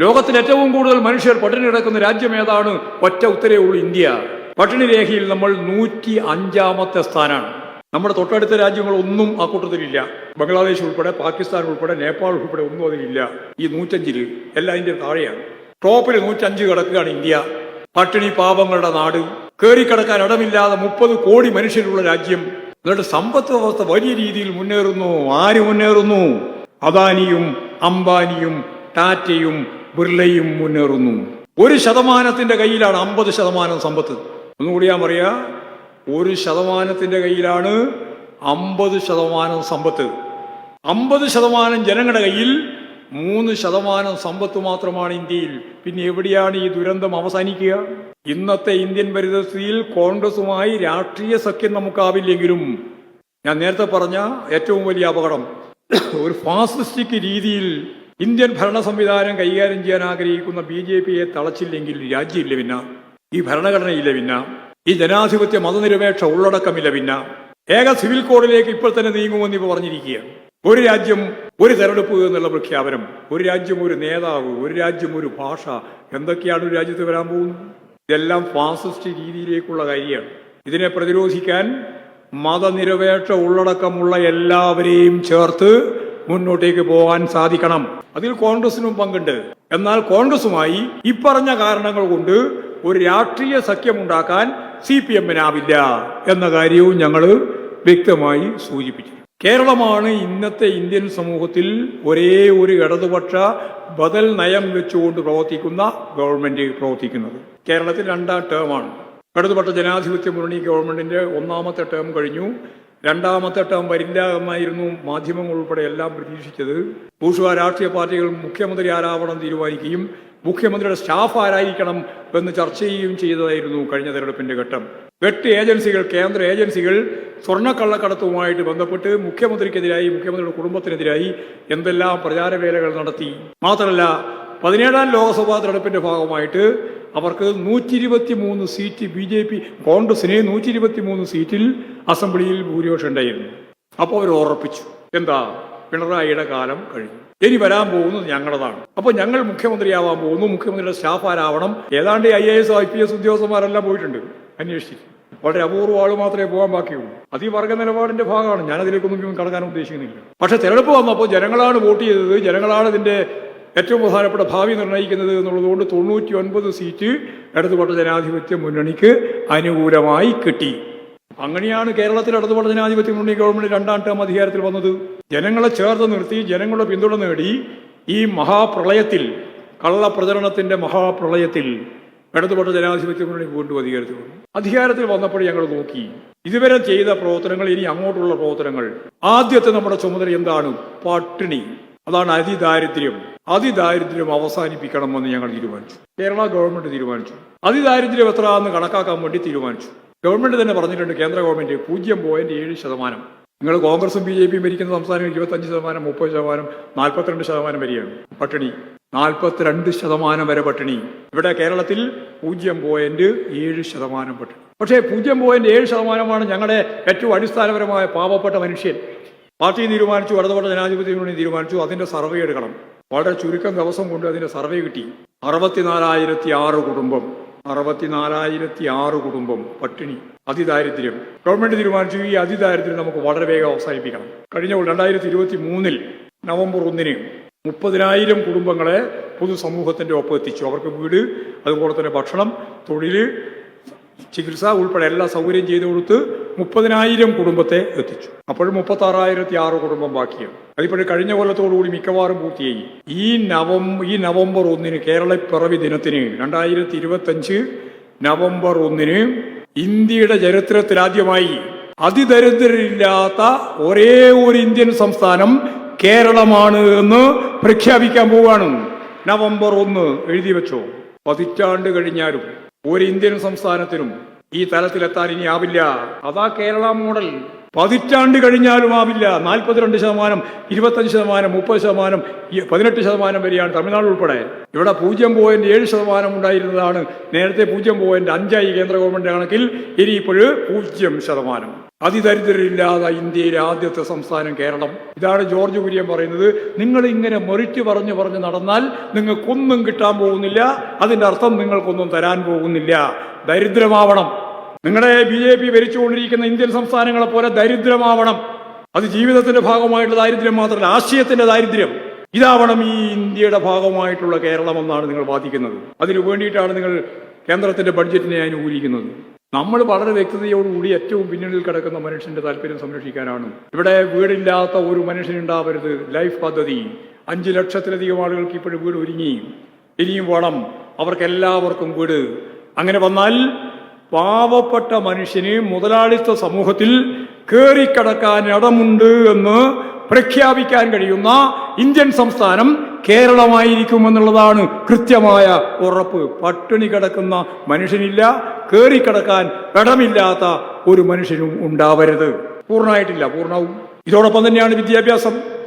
ലോകത്തിൽ ഏറ്റവും കൂടുതൽ മനുഷ്യർ പട്ടിണി കിടക്കുന്ന രാജ്യം ഏതാണ്? ഒറ്റ ഉത്തരേ ഇന്ത്യ. പട്ടിണി രേഖയിൽ നമ്മൾ നൂറ്റി അഞ്ചാമത്തെ സ്ഥാനാണ്. നമ്മുടെ തൊട്ടടുത്ത രാജ്യങ്ങളൊന്നും ആ കൂട്ടത്തിലില്ല ബംഗ്ലാദേശ് ഉൾപ്പെടെ പാകിസ്ഥാൻ ഉൾപ്പെടെ നേപ്പാൾ ഉൾപ്പെടെ ഒന്നും അതിലില്ല ഈ നൂറ്റഞ്ചിൽ എല്ലാം അതിന്റെ താഴെയാണ്. ടോപ്പിൽ നൂറ്റഞ്ച് കിടക്കുകയാണ് ഇന്ത്യ. പട്ടിണി പാപങ്ങളുടെ നാട്. കയറിക്കിടക്കാൻ ഇടമില്ലാതെ മുപ്പത് കോടി മനുഷ്യരുള്ള രാജ്യം. എന്നിട്ട് സമ്പത്ത് വ്യവസ്ഥ വലിയ രീതിയിൽ മുന്നേറുന്നു. ആര് മുന്നേറുന്നു? അദാനിയും അംബാനിയും ടാറ്റയും ബിർളയും മുന്നേറുന്നു ഒരു ശതമാനത്തിന്റെ കയ്യിലാണ് അമ്പത് ശതമാനം സമ്പത്ത്. ഒന്നുകൂടി ഞാൻ പറയാ ഒരു ശതമാനത്തിന്റെ കയ്യിലാണ് അമ്പത് ശതമാനം സമ്പത്ത്. അമ്പത് ശതമാനം ജനങ്ങളുടെ കയ്യിൽ മൂന്ന് ശതമാനം സമ്പത്ത് മാത്രമാണ് ഇന്ത്യയിൽ. പിന്നെ എവിടെയാണ് ഈ ദുരന്തം അവസാനിക്കുക? ഇന്നത്തെ ഇന്ത്യൻ പരിതസ്ഥിതിയിൽ കോൺഗ്രസുമായി രാഷ്ട്രീയ സഖ്യം നമുക്കാവില്ലെങ്കിലും. ഞാൻ നേരത്തെ പറഞ്ഞ ഏറ്റവും വലിയ അപകടം. ഒരു ഫാസിസ്റ്റിക് രീതിയിൽ ഇന്ത്യൻ ഭരണ സംവിധാനം കൈകാര്യം ചെയ്യാൻ ആഗ്രഹിക്കുന്ന ബി ജെ പിയെ തളച്ചില്ലെങ്കിൽ രാജ്യമില്ല പിന്ന ഈ ഭരണഘടനയില്ല പിന്ന ഈ ജനാധിപത്യ മതനിരപേക്ഷ ഉള്ളടക്കമില്ല പിന്ന ഏക സിവിൽ കോഡിലേക്ക് ഇപ്പോൾ തന്നെ നീങ്ങുമെന്ന് ഇപ്പൊ പറഞ്ഞിരിക്കുകയാണ്. ഒരു രാജ്യം ഒരു തെരഞ്ഞെടുപ്പ് എന്നുള്ള പ്രഖ്യാപനം ഒരു രാജ്യം ഒരു നേതാവ് ഒരു രാജ്യം ഒരു ഭാഷ എന്തൊക്കെയാണ് ഒരു രാജ്യത്ത് വരാൻ പോകുന്നത്? ഇതെല്ലാം ഫാസിസ്റ്റ് രീതിയിലേക്കുള്ള കാര്യമാണ്. ഇതിനെ പ്രതിരോധിക്കാൻ മതനിരപേക്ഷ ഉള്ളടക്കമുള്ള എല്ലാവരെയും ചേർത്ത് മുന്നോട്ടേക്ക് പോകാൻ സാധിക്കണം. അതിൽ കോൺഗ്രസിനും പങ്കുണ്ട്. എന്നാൽ കോൺഗ്രസുമായി ഇപ്പറഞ്ഞ കാരണങ്ങൾ കൊണ്ട് ഒരു രാഷ്ട്രീയ സഖ്യമുണ്ടാക്കാൻ സി പി എമ്മിനാവില്ല എന്ന കാര്യവും ഞങ്ങൾ വ്യക്തമായി സൂചിപ്പിച്ചു. കേരളമാണ് ഇന്നത്തെ ഇന്ത്യൻ സമൂഹത്തിൽ ഒരേ ഒരു ഇടതുപക്ഷ ബദൽ നയം വെച്ചുകൊണ്ട് പ്രവർത്തിക്കുന്ന ഗവൺമെന്റ് പ്രവർത്തിക്കുന്നത്. കേരളത്തിൽ രണ്ടാം ടേമാണ് ഇടതുപക്ഷ ജനാധിപത്യ മുന്നണി ഗവൺമെന്റിന്റെ ഒന്നാമത്തെ ടേം കഴിഞ്ഞു. രണ്ടാമത്തെ ടേം വരില്ല എന്നായിരുന്നു മാധ്യമങ്ങൾ ഉൾപ്പെടെ എല്ലാം പ്രതീക്ഷിച്ചത്. ഭൂഷ രാഷ്ട്രീയ പാർട്ടികൾ മുഖ്യമന്ത്രി ആരാവണം തീരുമാനിക്കുകയും മുഖ്യമന്ത്രിയുടെ സ്റ്റാഫ് ആരായിരിക്കണം എന്ന് ചർച്ച ചെയ്യുകയും ചെയ്തതായിരുന്നു കഴിഞ്ഞ തെരഞ്ഞെടുപ്പിന്റെ ഘട്ടം. എട്ട് ഏജൻസികൾ കേന്ദ്ര ഏജൻസികൾ സ്വർണക്കള്ളക്കടത്തുമായിട്ട് ബന്ധപ്പെട്ട് മുഖ്യമന്ത്രിക്കെതിരായി മുഖ്യമന്ത്രിയുടെ കുടുംബത്തിനെതിരായി എന്തെല്ലാം പ്രചാരവേലകൾ നടത്തി. മാത്രമല്ല പതിനേഴാം ലോക്സഭാ തെരഞ്ഞെടുപ്പിന്റെ ഭാഗമായിട്ട് അവർക്ക് നൂറ്റി ഇരുപത്തി മൂന്ന് സീറ്റ് ബി ജെ പി കോൺഗ്രസിന് നൂറ്റി ഇരുപത്തി മൂന്ന് സീറ്റിൽ അസംബ്ലിയിൽ ഭൂരിപക്ഷം ഉണ്ടായിരുന്നു. അപ്പോൾ അവർ ഉറപ്പിച്ചു. എന്താ? പിണറായിയുടെ കാലം കഴിഞ്ഞു. ഇനി വരാൻ പോകുന്നത് ഞങ്ങളതാണ്. അപ്പോൾ ഞങ്ങൾ മുഖ്യമന്ത്രിയാവാൻ പോകുന്നു. മുഖ്യമന്ത്രിയുടെ സ്റ്റാഫ് ആരാവണം ഏതാണ്ട് I A S I P S ഉദ്യോഗസ്ഥന്മാരെല്ലാം പോയിട്ടുണ്ട്. അന്വേഷിച്ചു. വളരെ അപൂർവ ആൾ മാത്രമേ പോകാൻ ബാക്കിയുള്ളൂ. അത് ഈ വർഗ നിലപാടിന്റെ ഭാഗമാണ് ഞാനതിലേക്കൊന്നും കടക്കാൻ ഉദ്ദേശിക്കുന്നില്ല. പക്ഷെ തെരഞ്ഞെടുപ്പ് വന്നപ്പോൾ ജനങ്ങളാണ് വോട്ട് ചെയ്തത്. ജനങ്ങളാണ് ഇതിന്റെ ഏറ്റവും പ്രധാനപ്പെട്ട ഭാവി നിർണയിക്കുന്നത് എന്നുള്ളതുകൊണ്ട് തൊണ്ണൂറ്റി ഒൻപത് സീറ്റ് ഇടതുപക്ഷ ജനാധിപത്യ മുന്നണിക്ക് അനുകൂലമായി കിട്ടി. അങ്ങനെയാണ് കേരളത്തിൽ ഇടതുപക്ഷ ജനാധിപത്യ മുന്നണി ഗവൺമെന്റ് രണ്ടാം ടേം അധികാരത്തിൽ വന്നത്. ജനങ്ങളെ ചേർത്ത് നിർത്തി ജനങ്ങളുടെ പിന്തുണ നേടി ഈ മഹാപ്രളയത്തിൽ കള്ളപ്രചരണത്തിന്റെ മഹാപ്രളയത്തിൽ ഇടതുപക്ഷ ജനാധിപത്യ മുന്നണി വീണ്ടും അധികാരത്തിൽ വന്നു. അധികാരത്തിൽ വന്നപ്പോൾ ഞങ്ങൾ നോക്കി. ഇതുവരെ ചെയ്ത പ്രവർത്തനങ്ങൾ ഇനി അങ്ങോട്ടുള്ള പ്രവർത്തനങ്ങൾ. ആദ്യത്തെ നമ്മുടെ ചുമതല എന്താണ്? പട്ടിണി. അതാണ് അതിദാരിദ്ര്യം. അതിദാരിദ്ര്യം അവസാനിപ്പിക്കണമെന്ന് ഞങ്ങൾ തീരുമാനിച്ചു. കേരള ഗവൺമെന്റ് തീരുമാനിച്ചു. അതിദാരിദ്ര്യം എത്രയാണെന്ന് കണക്കാക്കാൻ വേണ്ടി തീരുമാനിച്ചു. ഗവൺമെന്റ് തന്നെ പറഞ്ഞിട്ടുണ്ട് കേന്ദ്ര ഗവൺമെന്റ് പൂജ്യം പോയിന്റ് ഏഴ് ശതമാനം. നിങ്ങൾ കോൺഗ്രസും ബി ജെ പിയും ഭരിക്കുന്ന സംസ്ഥാനം ഇരുപത്തഞ്ച് ശതമാനം മുപ്പത് ശതമാനം നാൽപ്പത്തിരണ്ട് ശതമാനം വരെയാണ്. പട്ടിണി. നാൽപ്പത്തിരണ്ട് ശതമാനം വരെ പട്ടിണി. ഇവിടെ കേരളത്തിൽ പൂജ്യം പോയിന്റ് ഏഴ് ശതമാനം പട്ടിണി. പക്ഷേ പൂജ്യം പോയിന്റ് ഏഴ് ശതമാനമാണ് ഞങ്ങളുടെ ഏറ്റവും അടിസ്ഥാനപരമായ പാവപ്പെട്ട മനുഷ്യൻ. പാർട്ടി തീരുമാനിച്ചു ഇടതുപക്ഷ ജനാധിപത്യ മുന്നണി തീരുമാനിച്ചു അതിന്റെ സർവേ എടുക്കണം. വളരെ ചുരുക്കം ദിവസം കൊണ്ട് അതിന്റെ സർവേ കിട്ടി. അറുപത്തിനാലായിരത്തി ആറ് കുടുംബം അറുപത്തിനാലായിരത്തി ആറ് കുടുംബം പട്ടിണി അതിദാരിദ്ര്യം. ഗവൺമെന്റ് തീരുമാനിച്ചു ഈ അതിദാരിദ്ര്യം നമുക്ക് വളരെ വേഗം അവസാനിപ്പിക്കണം. കഴിഞ്ഞ രണ്ടായിരത്തി ഇരുപത്തി മൂന്നിൽ നവംബർ ഒന്നിന് മുപ്പതിനായിരം കുടുംബങ്ങളെ പൊതുസമൂഹത്തിന്റെ ഒപ്പം എത്തിച്ചു. അവർക്ക് വീട് അതുപോലെ തന്നെ ഭക്ഷണം തൊഴിൽ ചികിത്സ ഉൾപ്പെടെ എല്ലാ സൗകര്യം ചെയ്തു കൊടുത്ത് മുപ്പതിനായിരം കുടുംബത്തെ എത്തിച്ചു. അപ്പോഴും മുപ്പത്തി ആറായിരത്തി ആറ് കുടുംബം ബാക്കിയാണ്. അതിപ്പോഴും കഴിഞ്ഞ കൊല്ലത്തോടുകൂടി മിക്കവാറും പൂർത്തിയായി. ഈ നവം ഈ നവംബർ ഒന്നിന് കേരള പിറവി ദിനത്തിന് രണ്ടായിരത്തി ഇരുപത്തഞ്ച് നവംബർ ഒന്നിന് ഇന്ത്യയുടെ ചരിത്രത്തിൽ ആദ്യമായി അതിദരിദ്രരില്ലാത്ത ഒരേ ഒരു ഇന്ത്യൻ സംസ്ഥാനം കേരളമാണ് എന്ന് പ്രഖ്യാപിക്കാൻ പോവാണ് നവംബർ ഒന്ന് എഴുതി വെച്ചോ. പതിറ്റാണ്ട് കഴിഞ്ഞാലും ഒരു ഇന്ത്യൻ സംസ്ഥാനത്തിനും ഈ തലത്തിലെത്താൻ ഇനി ആവില്ല. അതാ കേരള മോഡൽ. പതിറ്റാണ്ട് കഴിഞ്ഞാലും ആവില്ല. നാൽപ്പത്തിരണ്ട് ശതമാനം ഇരുപത്തഞ്ച് ശതമാനം മുപ്പത് ശതമാനം പതിനെട്ട് ശതമാനം വരെയാണ് തമിഴ്നാട് ഉൾപ്പെടെ. ഇവിടെ പൂജ്യം പോയിന്റ് ഏഴ് ശതമാനം ഉണ്ടായിരുന്നതാണ്. നേരത്തെ പൂജ്യം പോയിന്റ് അഞ്ചായി കേന്ദ്ര ഗവൺമെന്റ് കണക്കിൽ. ഇനി ഇപ്പോഴ് പൂജ്യം ശതമാനം. അതിദരിദ്രരില്ലാതെ ഇന്ത്യയിലെ ആദ്യത്തെ സംസ്ഥാനം കേരളം. ഇതാണ് ജോർജ് കുര്യൻ പറയുന്നത്. നിങ്ങൾ ഇങ്ങനെ മൊറിറ്റ് പറഞ്ഞു പറഞ്ഞ് നടന്നാൽ നിങ്ങൾക്കൊന്നും കിട്ടാൻ പോകുന്നില്ല. അതിന്റെ അർത്ഥം നിങ്ങൾക്കൊന്നും തരാൻ പോകുന്നില്ല. ദരിദ്രമാവണം. നിങ്ങളുടെ ബി ജെ പി ഭരിച്ചുകൊണ്ടിരിക്കുന്ന ഇന്ത്യൻ സംസ്ഥാനങ്ങളെ പോലെ ദരിദ്രമാവണം. അത് ജീവിതത്തിന്റെ ഭാഗമായിട്ടുള്ള ദാരിദ്ര്യം മാത്രമല്ല ആശയത്തിന്റെ ദാരിദ്ര്യം. ഇതാവണം ഈ ഇന്ത്യയുടെ ഭാഗമായിട്ടുള്ള കേരളം എന്നാണ് നിങ്ങൾ വാദിക്കുന്നത്. അതിനു വേണ്ടിയിട്ടാണ് നിങ്ങൾ കേന്ദ്രത്തിന്റെ ബഡ്ജറ്റിനെ അനുകൂലിക്കുന്നത്. നമ്മൾ വളരെ വ്യക്തതയോടുകൂടി ഏറ്റവും പിന്നണിയിൽ കിടക്കുന്ന മനുഷ്യന്റെ താല്പര്യം സംരക്ഷിക്കാനാണ്. ഇവിടെ വീടില്ലാത്ത ഒരു മനുഷ്യനുണ്ടാവരുത്. ലൈഫ് പദ്ധതി. അഞ്ച് ലക്ഷത്തിലധികം ആളുകൾക്ക് ഇപ്പോഴും വീട് ഒരുങ്ങി. ഇനിയും വേണം അവർക്കെല്ലാവർക്കും വീട്. അങ്ങനെ വന്നാൽ പാവപ്പെട്ട മനുഷ്യന് മുതലാളിത്ത സമൂഹത്തിൽ കയറിക്കടക്കാൻ ഇടമുണ്ട് എന്ന് പ്രഖ്യാപിക്കാൻ കഴിയുന്ന ഇന്ത്യൻ സംസ്ഥാനം കേരളമായിരിക്കുമെന്നുള്ളതാണ് കൃത്യമായ ഉറപ്പ്. പട്ടിണി കിടക്കുന്ന മനുഷ്യനില്ല കയറിക്കിടക്കാൻ ഇടമില്ലാത്ത ഒരു മനുഷ്യനും ഉണ്ടാവരുത്. പൂർണമായിട്ടില്ല പൂർണവും. ഇതോടൊപ്പം തന്നെയാണ് വിദ്യാഭ്യാസം.